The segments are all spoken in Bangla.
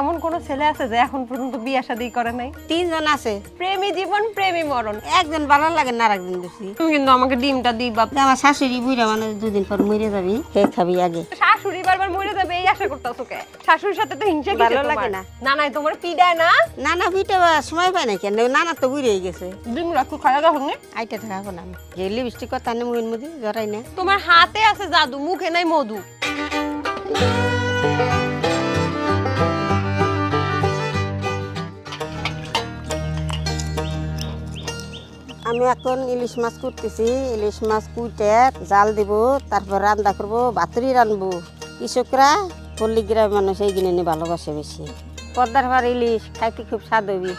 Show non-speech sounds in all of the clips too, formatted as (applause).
এমন কোন ছেলে আছে যে এখন পর্যন্ত বিয়ে শাদী করে নাই? তিনজন আছে। প্রেমী জীবন প্রেমী মরণ। একজন ভালো লাগে না আরেকজন বেশি। তুমি কিন্তু আমাকে ডিমটা দিবা। আমার শাশুড়ি বুড়া মানে দুদিন পর মরে যাবি হে খাবি আগে। শাশুড়ি বারবার মরে যাবে এই আশা করতেছো কে? শাশুড়ির সাথে তো হিংসা ভালো লাগে না। না। না তোমার পিডায় না? নানা ভিটে সময় পায় না কেন? নানা তো বুড়ে গেছে। ডিম রাখু খাওয়া দাও হুঙ্গে আইটা থাকা না যে লিপস্টিক কথা নেই মুখের মধ্যে জরাই না। তোমার হাতে আছে জাদু মুখে নাই মধু। আমি এখন ইলিশ মাছ করতেছি ইলিশ মাছ কুইটে জাল দিব, তারপর রান্না করব ভাতুরি রানবো। কৃষকরা পল্লী গ্রামের মানুষ এই নিয়ে ভালোবাসে বেশি। পদ্মার ভার ইলিশ, খাইতে খুব স্বাদ হবি।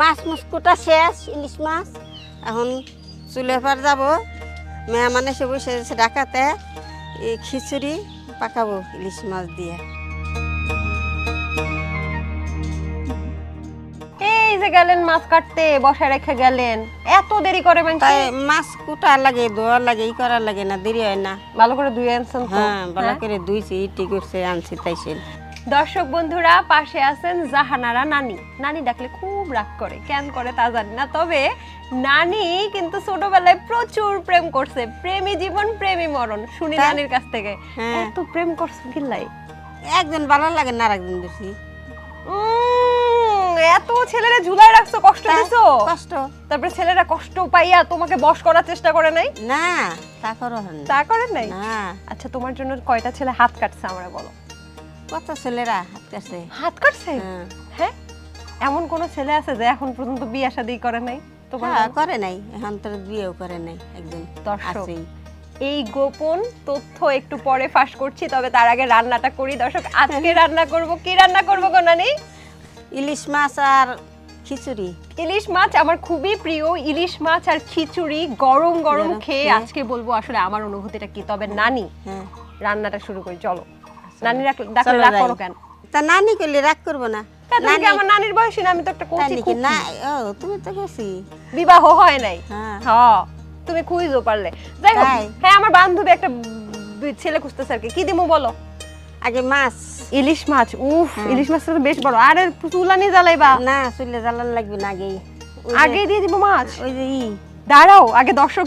মাছ মুসকুটা শেষ, ইলিশ মাছ। এখন চুলের পার যাব। মেহমান এসে বসে আছে ডাকাতে খিচুড়ি পাকাবো ইলিশ মাছ দিয়ে। এই যে গেলেন মাছ কাটতে বসে রেখে গেলেন। এত দেরি করে মানে তাই মাছ কুটা লাগে ধোয়ার লাগে ই করার লাগে না দেরি হয় না। ভালো করে ধুয়ে আনছেন তো? হ্যাঁ ভালো হ্যাঁ? করে ধুইছি ইটি করছে আনছি তাইছে দর্শক বন্ধুরা পাশে আছেন জাহানারা নানি। নানি ডাকলে খুব রাগ করে কেন করে তা জানি না তবে নানি কিন্তু ছোটবেলায় প্রচুর প্রেম করছে প্রেমী জীবন প্রেমী মরণ। শুনি নানির কাছ থেকে হ্যাঁ। এত প্রেম করছে গিল্লাই একজন ভালো লাগে না আরেকজন বেশি। এত ছেলেরা ঝুলাই রাখছো কষ্ট দিছো? কষ্ট। তারপরে ছেলেরা কষ্ট পাইয়া তোমাকে বশ করার চেষ্টা করে নাই? না তা করো না। তা করে নাই? না। আচ্ছা তোমার জন্য কয়টা ছেলে হাত কাটছে আমরা বলো। কত ছেলেরা হাত কাছে হাত কাটছে? হ্যাঁ। হ্যাঁ? এমন কোন ছেলে আছে যে এখন পর্যন্ত বিয়ে শাদী করে নাই? তোমার হ্যাঁ, করে নাই। এখন তোর বিয়েও করে নাই একজন দর্শক। এই গোপন তথ্য একটু পরে ফাঁস করছি তবে তার আগে রান্নাটা করি। দর্শক আজকে (laughs) রান্না করব কি রান্না করব গো নানি? ইলিশ মাছ আর খিচুড়ি। ইলিশ মাছ আমার খুবই প্রিয়। ইলিশ মাছ আর খিচুড়ি গরম গরম খেয়ে খেয়ে। আজকে বলব আসলে আমার অনুভূতিটা কি? তবে নানি হ্যাঁ। রান্নাটা শুরু করি চলো। নানি ডাকলে রাগ করো কেন? তা নানি করলে রাগ করব না। তা তুমি আমার নানির বয়সী না? আমি তো একটা কচি নাকি না ও তুমি তো গেছি বিবাহ হয় নাই। হ্যাঁ। হ্যাঁ তুমি খুঁজো পারলে। যাই হোক হ্যাঁ আমার বান্ধবী একটা ছেলে খুঁজতেছে আর কি। কি দিমু বলো? আগে মাছ। ইলিশ মাছ। উফ হ্যাঁ। ইলিশ মাছটা তো বেশ বড়। আরে চুলানি জ্বালাইবা। না চুলে জ্বালান লাগবে না আগেই। আগে দিয়ে দিব মাছ। ওই যে দাঁড়াও আগে দর্শক